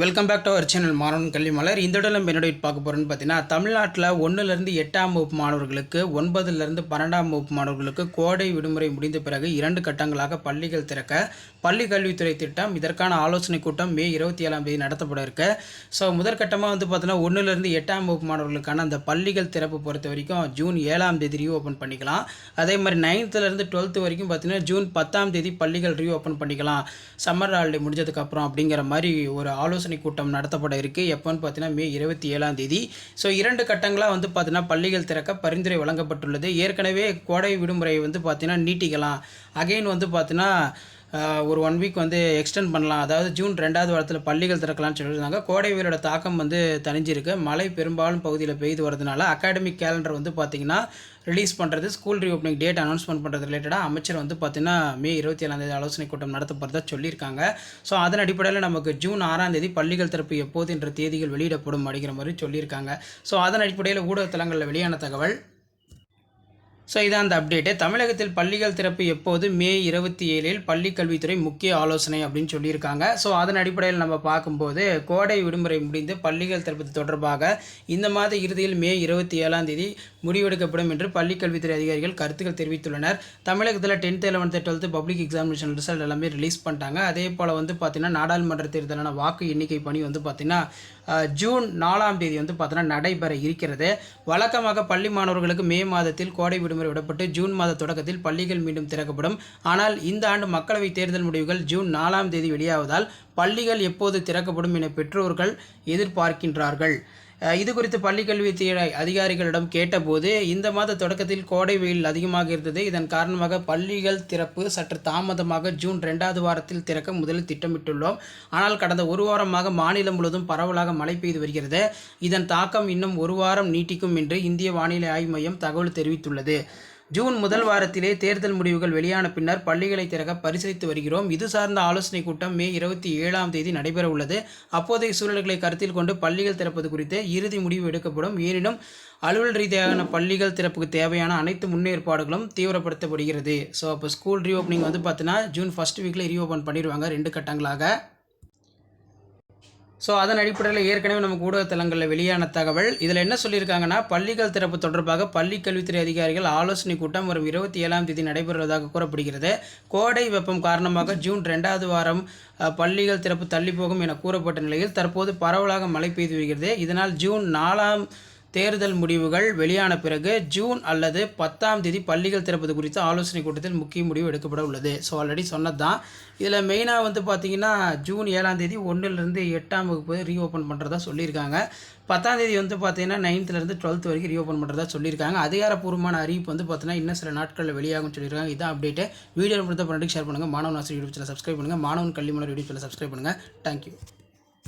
Welcome back to our channel Manavan Kalvi Malar இந்த இடம் நம்ம என்னோட பார்க்க போகிறோன்னு பார்த்தீங்கன்னா தமிழ்நாட்டில் ஒன்றுலேருந்து எட்டாம் வகுப்பு மாணவர்களுக்கு ஒன்பதுலேருந்து பன்னெண்டாம் வகுப்பு மாணவர்களுக்கு கோடை விடுமுறை முடிந்த பிறகு இரண்டு கட்டங்களாக பள்ளிகள் திறக்க பள்ளி கல்வித்துறை திட்டம் இதற்கான ஆலோசனை கூட்டம் மே இருபத்தி ஏழாம் தேதி நடத்தப்பட இருக்கு. ஸோ முதற்கட்டமாக வந்து பார்த்தீங்கன்னா ஒன்றுலேருந்து எட்டாம் வகுப்பு மாணவர்களுக்கான அந்த பள்ளிகள் திறப்பு பொறுத்த வரைக்கும் ஜூன் ஏழாம் தேதி ரீ ஓப்பன் பண்ணிக்கலாம். அதே மாதிரி நைன்த்துலேருந்து டுவெல்த்து வரைக்கும் பார்த்தீங்கன்னா ஜூன் பத்தாம் தேதி பள்ளிகள் ரீ ஓப்பன் பண்ணிக்கலாம் சம்மர் ஹாலிடே முடிஞ்சதுக்கப்புறம் அப்படிங்கிற மாதிரி ஒரு ஆலோசனை கூட்டம் நடத்தப்பட இருக்கு. எப்போன்னு பார்த்தீங்கன்னா மே இருபத்தி ஏழாம் தேதி. ஸோ இரண்டு கட்டங்களாக வந்து பார்த்தீங்கன்னா பள்ளிகள் திறக்க பரிந்துரை வழங்கப்பட்டுள்ளது. ஏற்கனவே கோடை விடுமுறை வந்து பார்த்தீங்கன்னா நீட்டிக்கலாம். அகைன் வந்து பார்த்தீங்கன்னா ஒரு ஒன் வீக் வந்து எக்ஸ்டெண்ட் பண்ணலாம். அதாவது ஜூன் ரெண்டாவது வாரத்தில் பள்ளிகள் திறக்கலாம்னு சொல்லியிருந்தாங்க. கோடை வெயிலோட தாக்கம் வந்து தணிஞ்சிருக்கு. மழை பெரும்பாலும் பகுதியில் பெய்து வரதுனால அகாடமிக் கேலண்டர் வந்து பார்த்திங்கன்னா ரிலீஸ் பண்ணுறது ஸ்கூல் ரீஓப்பனிங் டேட் அனௌன்ஸ்மெண்ட் பண்ணுறது ரிலேட்டடாக அமைச்சர் வந்து பார்த்திங்கன்னா மே இருபத்தி ஏழாம் தேதி ஆலோசனை கூட்டம் நடத்தப்படுறதா சொல்லியிருக்காங்க. ஸோ அதன் அடிப்படையில் நமக்கு ஜூன் ஆறாம் தேதி பள்ளிகள் திறப்பு எப்போது என்ற தேதிகள் வெளியிடப்படும் அப்படிங்கிற மாதிரி சொல்லியிருக்காங்க. ஸோ அதன் அடிப்படையில் ஊடகத்தலங்களில் வெளியான தகவல் ஸோ இதான் அந்த அப்டேட்டு தமிழகத்தில் பள்ளிகள் திறப்பு எப்போது? மே இருபத்தி ஏழில் பள்ளி கல்வித்துறை முக்கிய ஆலோசனை அப்படின்னு சொல்லியிருக்காங்க. ஸோ அதன் அடிப்படையில் நம்ம பார்க்கும்போது கோடை விடுமுறை முடிந்து பள்ளிகள் திறப்பு தொடர்பாக இந்த மாத இறுதியில் மே இருபத்தி ஏழாம் தேதி முடிவெடுக்கப்படும் என்று பள்ளி கல்வித்துறை அதிகாரிகள் கருத்துக்கள் தெரிவித்துள்ளனர். தமிழகத்தில் tenth eleventh twelfth public examination result எல்லாமே ரிலீஸ் பண்ணிட்டாங்க. அதே போல் வந்து பார்த்திங்கன்னா நாடாளுமன்ற தேர்தலான வாக்கு எண்ணிக்கை பணி வந்து பார்த்திங்கன்னா ஜூன் நாலாம் தேதி வந்து பார்த்தீங்கன்னா நடைபெற இருக்கிறது. வழக்கமாக பள்ளி மாணவர்களுக்கு மே மாதத்தில் கோடை விடுமுறை விடப்பட்டு ஜூன் மாத தொடக்கத்தில் பள்ளிகள் மீண்டும் திறக்கப்படும். ஆனால் இந்த ஆண்டு மக்களவைத் தேர்தல் முடிவுகள் ஜூன் நாலாம் தேதி வெளியாவதால் பள்ளிகள் எப்போது திறக்கப்படும் என பெற்றோர்கள் எதிர்பார்க்கின்றார்கள். இது குறித்து பள்ளிக்கல்வித்துறை அதிகாரிகளிடம் கேட்டபோது இந்த மாத தொடக்கத்தில் கோடை வெயில் அதிகமாக இருந்தது. இதன் காரணமாக பள்ளிகள் திறப்பு சற்று தாமதமாக ஜூன் ரெண்டாவது வாரத்தில் திறக்க முதலில் திட்டமிட்டுள்ளோம். ஆனால் கடந்த ஒரு வாரமாக மாநிலம் முழுவதும் பரவலாக மழை பெய்து வருகிறது. இதன் தாக்கம் இன்னும் ஒரு வாரம் நீட்டிக்கும் என்று இந்திய வானிலை ஆய்வு மையம் தகவல் தெரிவித்துள்ளது. ஜூன் முதல் வாரத்திலே தேர்தல் முடிவுகள் வெளியான பின்னர் பள்ளிகளை திறக்க பரிசீலித்து வருகிறோம். இது சார்ந்த ஆலோசனை கூட்டம் மே இருபத்தி ஏழாம் தேதி நடைபெற உள்ளது அப்போதைய சூழல்களை கருத்தில் கொண்டு பள்ளிகள் திறப்பது குறித்து இறுதி முடிவு எடுக்கப்படும். எனினும் அலுவல் ரீதியான பள்ளிகள் திறப்புக்கு தேவையான அனைத்து முன்னேற்பாடுகளும் தீவிரப்படுத்தப்படுகிறது. ஸோ அப்போ ஸ்கூல் ரீஓப்பனிங் வந்து பார்த்தீங்கன்னா ஜூன் ஃபஸ்ட் வீக்கில் ரீஓப்பன் பண்ணிடுவாங்க ரெண்டு கட்டங்களாக. ஸோ அதன் அடிப்படையில் ஏற்கனவே நமக்கு ஊடகத்தலங்களில் வெளியான தகவல். இதில் என்ன சொல்லியிருக்காங்கன்னா பள்ளிகள் திறப்பு தொடர்பாக பள்ளி கல்வித்துறை அதிகாரிகள் ஆலோசனை கூட்டம் வரும் இருபத்தி ஏழாம் தேதி நடைபெறுவதாக கூறப்படுகிறது. கோடை வெப்பம் காரணமாக ஜூன் ரெண்டாவது வாரம் பள்ளிகள் திறப்பு தள்ளிப்போகும் என கூறப்பட்ட நிலையில் தற்போது பரவலாக மழை பெய்து வருகிறது. இதனால் ஜூன் நாலாம் தேர்தல் முடிவுகள் வெளியான பிறகு ஜூன் அல்லது பத்தாம் தேதி பள்ளிகள் திறப்பது குறித்து ஆலோசனை கூட்டத்தில் முக்கிய முடிவு எடுக்கப்பட உள்ளது. ஸோ ஆல்ரெடி சொன்னது தான் இதில் மெயினாக வந்து பார்த்தீங்கன்னா ஜூன் ஏழாம் தேதி ஒன்றுலேருந்து எட்டாம் வகுப்பு ரீஓப்பன் பண்ணுறதா சொல்லியிருக்காங்க. பத்தாம் தேதி வந்து பார்த்தீங்கன்னா நைன்த்துலேருந்து டுவெல்த் வரைக்கும் ரீஓப்பன் பண்ணுறதா சொல்லியிருக்காங்க. அதிகாரப்பூர்வமான அறிவிப்பு வந்து பார்த்தீங்கன்னா இன்னும் சில நாட்களில் வெளியாகும் சொல்லியிருக்காங்க. இதான் அப்டேட்டு வீடியோ பொறுத்த பண்ணிட்டு ஷேர் பண்ணுங்கள் மாணவன் ஆசிரியர் யூடியூப் சேனல் சப்ஸ்கிரைப் பண்ணுங்கள் Manavan Kalvi Malar YouTube channel subscribe பண்ணுங்கள் தேங்க்யூ